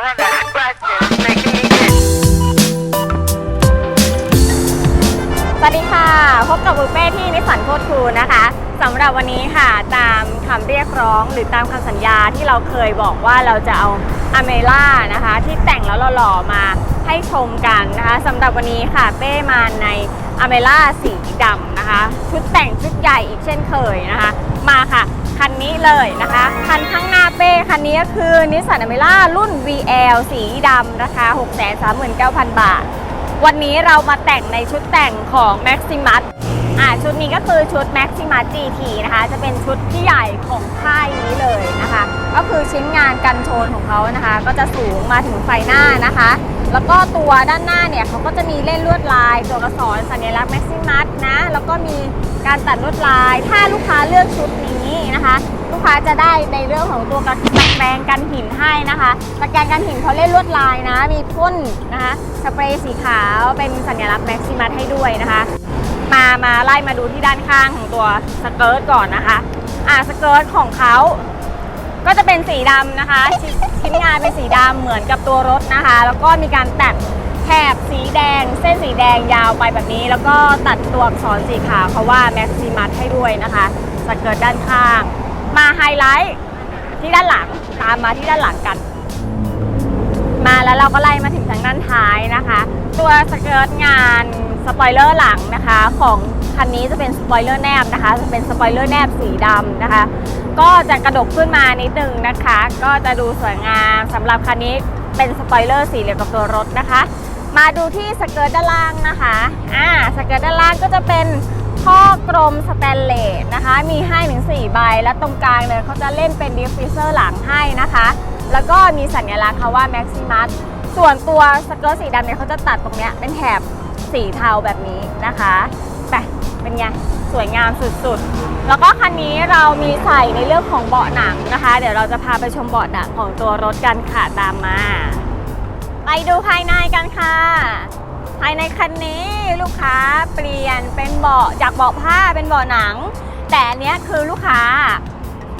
สวัสดีค่ะ พบกับบุฟเป้ที่นิสสันโคตรคูนะคะสำหรับวันนี้ค่ะตามคำเรียกร้องหรือตามคำสัญญาที่เราเคยบอกว่าเราจะเอาอเมล่านะคะ ที่แต่งแล้วหล่อๆมาให้ชมกันนะคะสำหรับวันนี้ค่ะเป้มาในอเมล่าสีดำนะคะ ชุดแต่งชุดใหญ่อีกเช่นเคยนะคะ มาค่ะ คันนี้เลยนะคะ คันข้างหน้าเป้คันนี้คือนิสสันอเมล่ารุ่น VL สีดำราคา 639,000 บาท วันนี้เรามาแต่งในชุดแต่งของ Maximus อ่าชุดนี้ก็คือชุด Maximus GT นะคะ จะเป็นชุดที่ใหญ่ของค่ายนี้เลยนะคะ ก็คือชิ้นงานกันชนของเขานะคะ ก็จะสูงมาถึงไฟหน้านะคะ แล้วก็ตัวด้านหน้าเนี่ยเขาก็จะมีเล่นลวดลาย ตัวอักษรสัญลักษณ์ Maximus นะ แล้วก็มีการตัดลวดลาย ถ้าลูกค้าเลือก ค้าจะได้ในเรื่องของตัวกระตะแกรงกันหินให้นะคะตะแกรงกันหินเขาเล่นลวดลายนะ มีพ่นนะคะสเปรย์สีขาวเป็นสัญลักษณ์แม็กซิมัสให้ด้วยนะคะ มามาไล่มาดูที่ด้านข้างของตัวสเกิร์ตก่อนนะคะอ่าสเกิร์ตของเขาก็จะเป็นสีดำนะคะชชิ้นงานเป็นสีดำเหมือนกับตัวรถนะคะ แล้วก็มีการตัดแถบสีแดง เส้นสีแดงยาวไปแบบนี้ แล้วก็ตัดตัวอักษรสีขาวเพราะว่าแม็กซิมัสให้ด้วยนะคะสเกิร์ตด้านข้าง มาไฮไลท์ที่ด้านหลังตามมาที่ด้านหลังกัน มาแล้วเราก็ไล่มาถึงทางด้านท้ายนะคะ ตัวสเกิร์ตงานสปอยเลอร์หลังนะคะ ของคันนี้จะเป็นสปอยเลอร์แนบนะคะ จะเป็นสปอยเลอร์แนบสีดำนะคะ ก็จะกระดกขึ้นมานิดนึงนะคะ ก็จะดูสวยงามสำหรับคันนี้เป็นสปอยเลอร์สีเหลืองกับตัวรถนะคะ มาดูที่สเกิร์ตด้านล่างนะคะอ่าสเกิร์ตด้านล่างก็จะเป็น ท่อกลมสแตนเลสนะคะ มีให้ถึง4ใบ และตรงกลางเลยเขาจะเล่นเป็นดิฟฟิเซอร์หลังให้นะคะ แล้วก็มีสัญลักษณ์ค่ะว่า Maximus ส่วนตัวสเกิร์ตสีดำเนี่ยเขาจะตัดตรงเนี้ยเป็นแถบสีเทาแบบนี้นะคะไปเป็นไงสวยงามสุดๆ แล้วก็คันนี้เรามีใส่ในเรื่องของเบาะหนังนะคะ เดี๋ยวเราจะพาไปชมเบาะหนังของตัวรถกันค่ะตามมา ไปดูภายในกันค่ะ ภายในคันนี้ลูกค้าเปลี่ยนเป็นเบาะจากเบาะผ้าเป็นเบาะหนัง แต่อันเนี้ยคือลูกค้า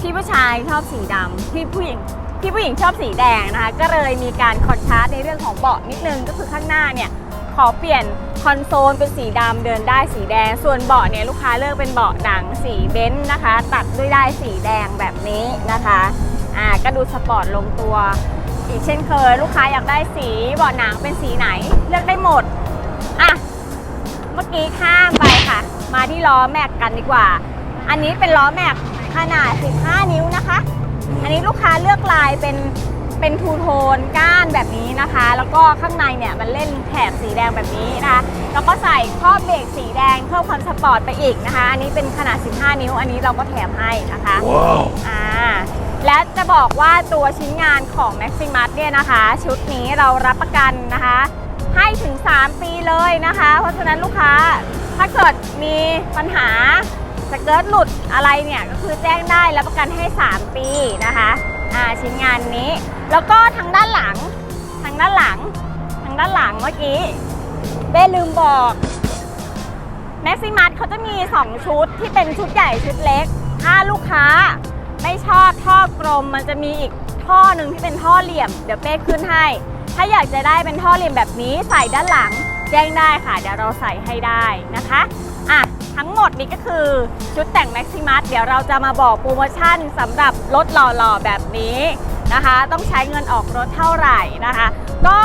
ที่ผู้ชายชอบสีดำที่ผู้หญิงที่ผู้หญิงชอบสีแดงนะคะ ก็เลยมีการคอนทราสต์ในเรื่องของเบาะนิดนึงก็คือข้างหน้าเนี่ยขอเปลี่ยนคอนโซลเป็นสีดำเดินได้สีแดง ส่วนเบาะเนี่ยลูกค้าเลือกเป็นเบาะหนังสีเบนซ์นะคะ ตัดด้วยได้สีแดงแบบนี้นะคะอ่าก็ดูสปอร์ตลงตัว อีกเช่นเคย ลูกค้าอยากได้สีเบาะหนังเป็นสีไหน เลือกได้หมด อะ เมื่อกี้ข้ามไปค่ะ มาที่ล้อแม็กกันดีกว่า อันนี้เป็นล้อแม็กขนาด 15 นิ้วนะคะ อันนี้ลูกค้าเลือกลายเป็นเป็นทูโทนก้านแบบนี้นะคะ แล้วก็ข้างในเนี่ยมันเล่นแถบสีแดงแบบนี้นะคะ แล้วก็ใส่ครอบเบรกสีแดงเพิ่มความสปอร์ตไปอีกนะคะ อันนี้เป็นขนาด 15 นิ้ว อันนี้เราก็แถมให้นะคะ Whoa. อ่า และจะบอกว่าตัวชิ้นงานของ Maximus เนี่ยนะคะ ชุดนี้เรารับประกันนะคะ ให้ถึง 3 ปีเลยนะคะ เพราะฉะนั้นลูกค้าถ้าเกิดมีปัญหาสเกิร์ตหลุดอะไรเนี่ยก็คือแจ้งได้รับประกันให้ 3 ปีนะคะอ่าชิ้นงานนี้ แล้วก็ทางด้านหลังทางด้านหลัง ทางด้านหลังเมื่อกี้เบ้ลืมบอกแม็กซิมัสเขาจะมี 2 ชุดที่เป็นชุดใหญ่ชุดเล็ก ถ้าลูกค้าไม่ชอบท่อกลมมันจะมีอีกท่อหนึ่งที่เป็นท่อเหลี่ยม เดี๋ยวเป้ขึ้นให้ ถ้าอยากจะได้เป็นท่อเหลี่ยมแบบนี้ใส่ด้านหลังแจ้งได้ค่ะ เดี๋ยวเราใส่ให้ได้นะคะอะทั้งหมดนี้ก็คือชุดแต่งแม็กซิมัสเดี๋ยวเราจะมาบอกโปรโมชั่นสำหรับรถหล่อๆแบบนี้นะคะ ต้องใช้เงินออกรถเท่าไหร่นะคะ ก็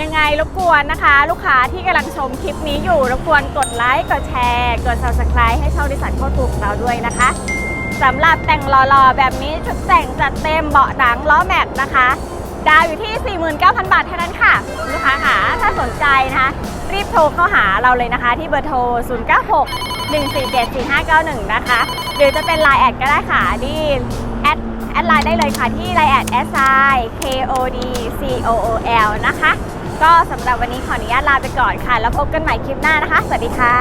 ยังไงรบกวนนะคะ ลูกค้าที่กำลังชมคลิปนี้อยู่รบกวนกดไลค์กดแชร์กด subscribe ให้ช่องดิสันโคตรถูกเราด้วยนะคะสำหรับแต่งหล่อๆแบบนี้ชุดแต่งจัดเต็มเบาะหนังล้อแม็กนะคะ ดาวอยู่ที่ 49,000 บาทเท่านั้นค่ะลูกค้าค่ะถ้าสนใจนะคะ รีบโทรเข้าหาเราเลยนะคะ ที่เบอร์โทร 096 147 4591 นะคะ หรือจะเป็น Line แอดก็ได้ค่ะที่แอดแอดไลน์ได้เลยค่ะที่ Line แอด s i k o d c o o l นะคะ ก็สำหรับวันนี้ขออนุญาตลาไปก่อนค่ะ แล้วพบกันใหม่คลิปหน้านะคะ สวัสดีค่ะ